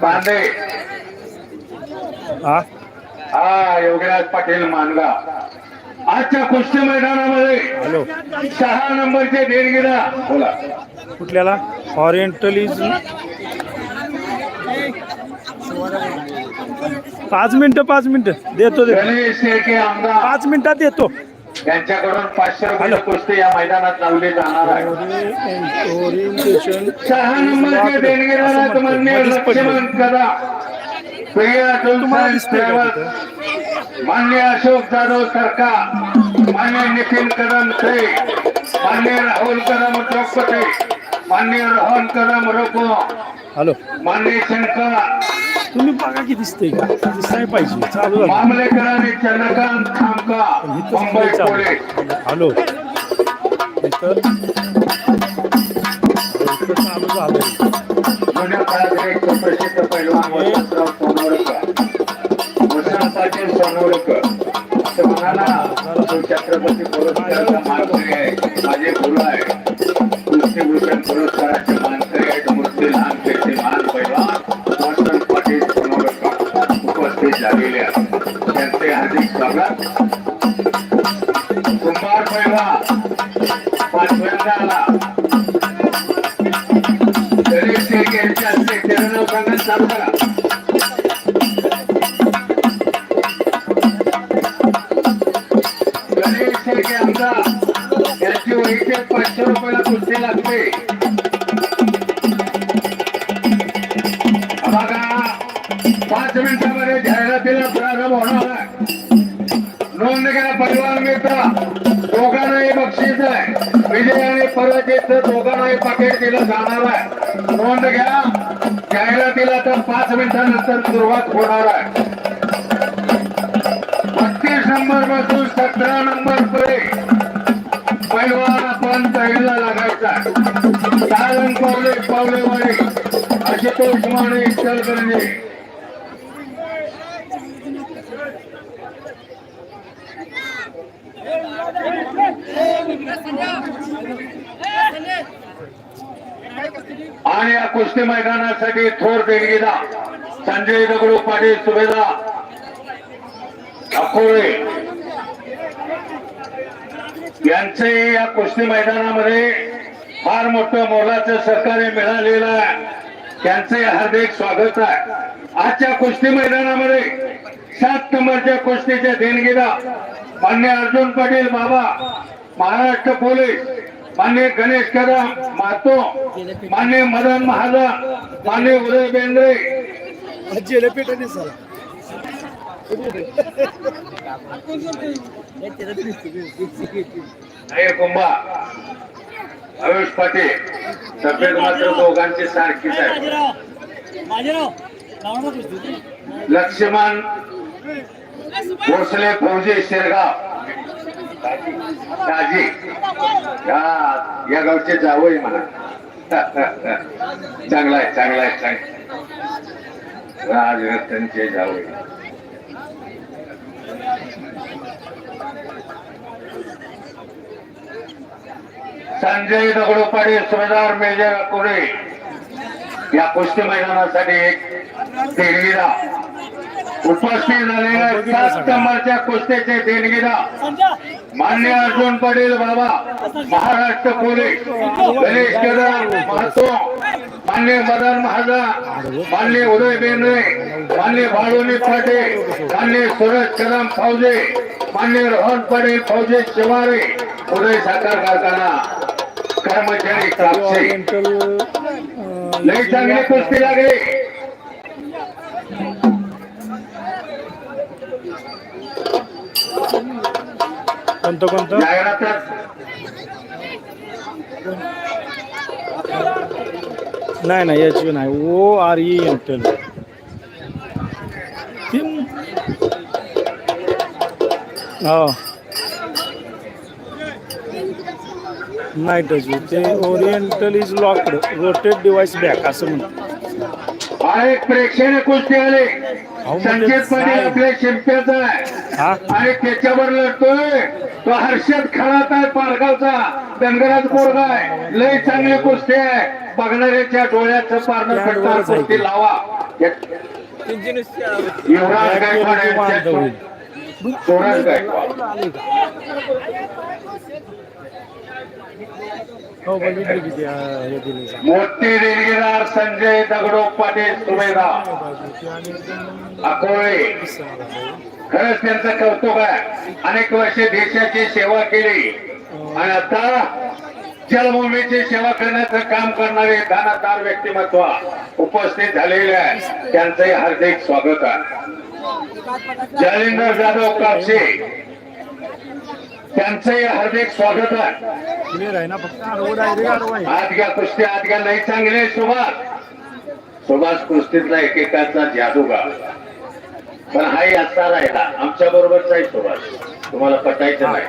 बांदे हा? हा योगराज पाटील मानगा. आजच्या कुस्ती मैदानामध्ये सहा नंबरचे देणगीला बोला. कुठल्याला? ओरिएंटल इज पाच मिनिटं पाच मिनिटं. देतो देतो. पाच मिनिटात देतो. यांच्याकडून पाचशे रुपये कुस्ती या मैदानात लावली जाणार आहे. ओरिएंटेशन सहा मान्य लक्ष्मण कदा. प्रिया तुम्हाला तुलसन दिसतंय का ट्रॅव्हल्स मान्य अशोक जाधव सरकार. मान्य नितीन कदम से मान्य राहुल कदम चौकटे मान्य रोहन कदम रोको हॅलो. मान्य शंकर. तुम्ही बघा की दिसतंय. का दिसाय पाहिजे. चालू झालं. हॅलो. इथं चालू तो छत्रपती पुरस्काराचा मानकरी आहे. माझे गुरु आहे झालेल्या त्यांचे हार्दिक स्वागत. कुंभार पैलवान पाचव्यांदा आला. गणेश शेळके यांच्या हस्ते चरण सांगत चालू करा गणेश शेळके आमदार यांची वैद्य पाचशे रुपयाला कुस्ती लागते. आणि पराजयच दोघांनाही पाकिट दिलं जाणार आहे. नोंद घ्या. जाहिरातीला तर पाच मिनिटानंतर सुरुवात होणार आहे. बत्तीस नंबरपासून सतरा नंबर पर्यंत पैलवान आपण पहिला लागायचा चालन पावले पावलेवाडी आशुतोष माने इचलकरंजी. आणि या कुस्ती मैदानासाठी थोर देणगीदा संजय दगडू पाटील सुभेदा अकोळे यांचे या कुस्ती मैदानामध्ये फार मोठं मोलाचं सहकार्य मिळालेलं आहे. त्यांचे हार्दिक स्वागत आहे. आजच्या कुस्ती मैदानामध्ये सात नंबरच्या कुस्तीच्या देणगीला मान्य अर्जुन पाटील बाबा महाराष्ट्र पोलीस मान्य गणेश कदम मातो मान्य मदन महाजन मान्य उदय बेंद्रे. कुंभा आयुष पाटील तब्येत मात्र दोघांची सारखीच आहे. लक्ष्मण भोसले फौजी शेरगाव. दाजी. या या गावचे जावई म्हणा. चांगला आहे चांगला आहे चांगला राजरत्नचे जावई. संजय दगडोपाडे सुभेदार मेजर कोरे. या कुस्ती मैदानासाठी एक तेरवीला उपस्थित झालेल्या सात नंबरच्या कुस्तीचे देणगीदा मान्य अर्जुन पटेल बाबा महाराष्ट्र पोलीस गणेश कदम महतो मान्य मदन महाजन मान्य उदय बेंद्रे मान्य बाळुनी पाटील मान्य सुरज कदम फौजे मान्य रोहन पाटील फौजे शिवारे उदय साखर कारखाना कर्मचारी लई चांगली कुस्ती लागली. कोणतं कोणतं? नाही नाही याची नाही. ओ आर ई एंटल हो. नाही टच ते orientation is locked rotate device back असं म्हणतो एक प्रेक्षणीय कुस्ती आले. संकेत पाटील? आपल्या शिंप्याचा आहे. आणि त्याच्यावर लढतोय. तो हर्षद खळात आहे पारगावचा. धनगराज पोरगा आहे. लय चांगली कुस्ती आहे. बघणाऱ्याच्या डोळ्याचं पारणं कुस्ती. लावा. युवराज गायकवाड युवराज गायकवाड. हो बघितली किती हे दिली. मोठी देणगीदार संजय दगडो पाटील सुभेदार अकोळे. खरंच त्यांचं कौतुक आहे. अनेक वर्षे देशाची सेवा केली. आणि आता जलभूमीची सेवा करण्याचं काम करणारे दानादार व्यक्तिमत्व उपस्थित झालेले आहे. त्यांचंही हार्दिक स्वागत आहे. जालिंदर जाधव कापसे. त्यांचंही हार्दिक स्वागत आहे. आज घ्या कुस्ती आज घ्या लई चांगले सुभाष? सुभाष कुस्तीतला एकेकाचा जादूगार पण हाही असा राहिला. आमच्या बरोबरचा आहे सुभाष. तुम्हाला पटायचं नाही.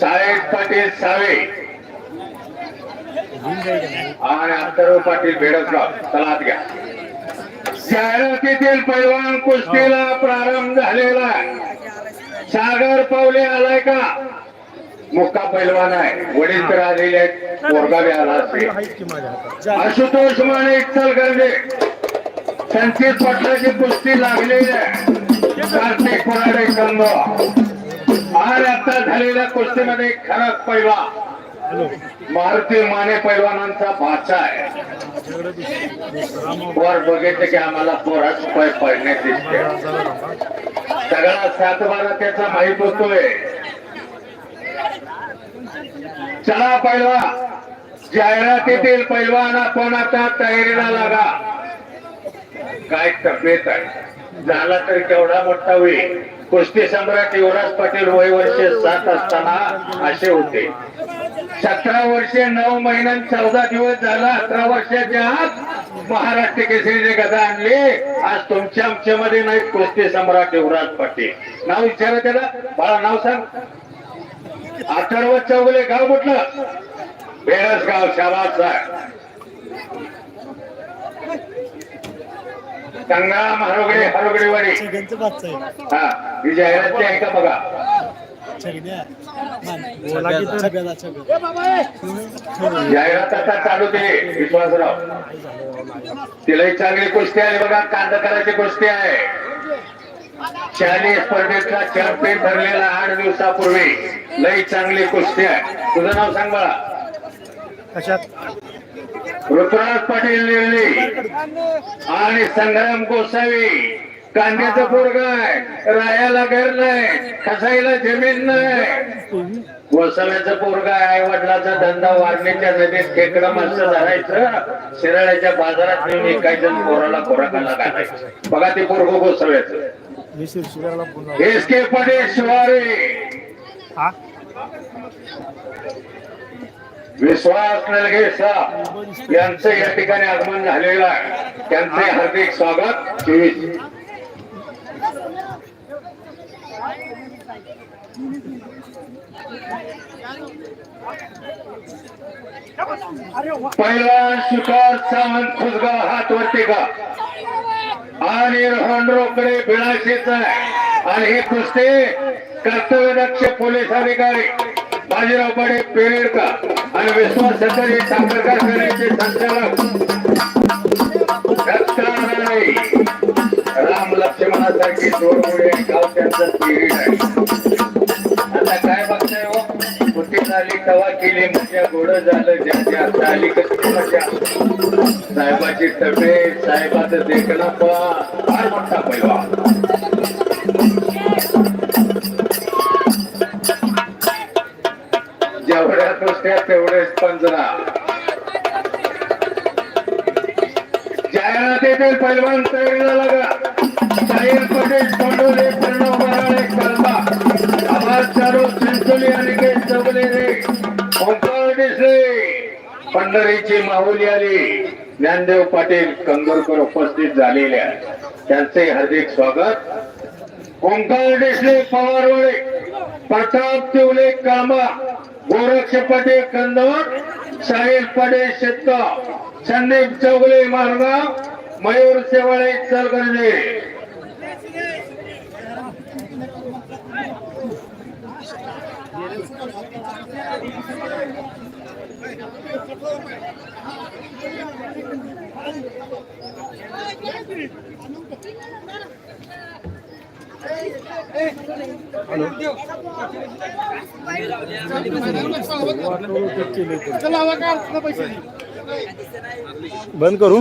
साहेब पाटील सावे. नाही? आणि अथर्व पाटील बेडकराव. चला आत घ्या. जाहिरातीतील पैलवान कुस्तीला प्रारंभ झालेला आहे. सागर पावले आलाय का? मुक्का पैलवान आहे. वडील तर आलेले आहेत. पोरगा आला असेल. आशुतोष माने इच्छल गर्जे संकेत पाटलाची कुस्ती लागलेली आहे. कार्तिक पराडे संघ आणि आता झालेल्या कुस्तीमध्ये खरंच पैलवा मारुती माने पैलवानांचा भाचा आहे. वर बघितलं की आम्हाला पोराच पै पडण्यात दिसते. सगळा सातबारा त्याचा माहीत होतोय. चला पैलवा जाहिरातीतील पैलवान आपण आता तयारीला लागा. काय तब्येत आहे? झाला तर केवढा मोठा होईल कुस्ती सम्राट युवराज पाटील वय वर्षे सात असताना असे होते. सतरा वर्षे नऊ महिन्यात चौदा दिवस झाला अठरा वर्षाच्या आत महाराष्ट्र केसरीने गदा आणली. आज तुमच्या आमच्या मध्ये नाही कुस्ती सम्राट युवराज पाटील. नाव विचारा त्याला. बाळा नाव सांग. अथर्व चौगले गाव कुठलं? बेरस गाव शाबास आहे संग्राम हरोगडे हरोगडेवाडी हा ही जाहिरात आहे का बघा? सगळ्या. बोला की तर. सगळ्याला सगळं जाहिरात आता चालू दे विश्वासराव. तिलाही चांगली कुस्ती आहे बघा कांदकराची कुस्ती आहे. शालेय स्पर्धेतला चॅम्पियन ठरलेला आठ दिवसापूर्वी लई चांगली कुस्ती आहे तुझं नाव सांग बाळा. कशात? ऋतुराज पाटील निर्ली. आणि संग्राम गोसावी. कांद्याचं पोरग आहे. राहायला घर नाही. खसायला जमीन नाही. गोसाव्याचं पोरग आहे. आई वडिलाचा धंदा वारणीच्या नदीत खेकडं माणसं धरायचं. शिराळ्याच्या बाजारात नेऊन एकायचं पोराला खोराकाला घालायचं. बघा ते पोरग गोसाव्याचं एस के शिवारे. विश्वास नलगेसा. यांचं या ठिकाणी आगमन झालेलं आहे. त्यांचे हार्दिक स्वागत. चोवीस पहिला शिकार सावंत खुसगाव हात वरती का? आणि रोहन रोकडे बिळाशीच आहे. आणि हे कुस्ती कर्तव्यदक्ष पोलीस अधिकारी बाजीराव पाडे पेरेडकर आणि विश्वास सत्तरी साखर कारखान्याचे संचालक राम लक्ष्मणासारखी जोडमुळे गाव त्यांचं पिरियड आहे. कुठे झाली तवा केली मजा गोड झालं ज्याच्या आता आली कसली मजा. साहेबाची तब्येत साहेबाचं देखणं पहा फार मोठा पैवा जेवढ्या कुस्त्या तेवढेच पंजरा जाहिरातीतील पैलवान तयारीला लागा साहिल पटेल प्रणव बराळे चिंचोली चौगले रे पंढरीची माहुली आली. ज्ञानदेव पाटील कंगोरकर उपस्थित झालेले त्यांचे हार्दिक स्वागत. ओंकार डिसले पवारवळे प्रताप तिवले कामा गोरक्ष पटेल कंदवर. साहिल पटेल शेतगाव संदीप चौगले मारगाव. मयूर शेवाळे चलगर्जे बंद करू?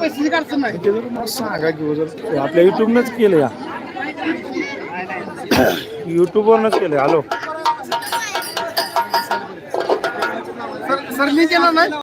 पैसे काढतो नाही ते जर मला सांगा की जर आपल्या युट्यूबनंच केलं या. युट्यूबवरनंच केलं हॅलो. सर मी केलं नाही.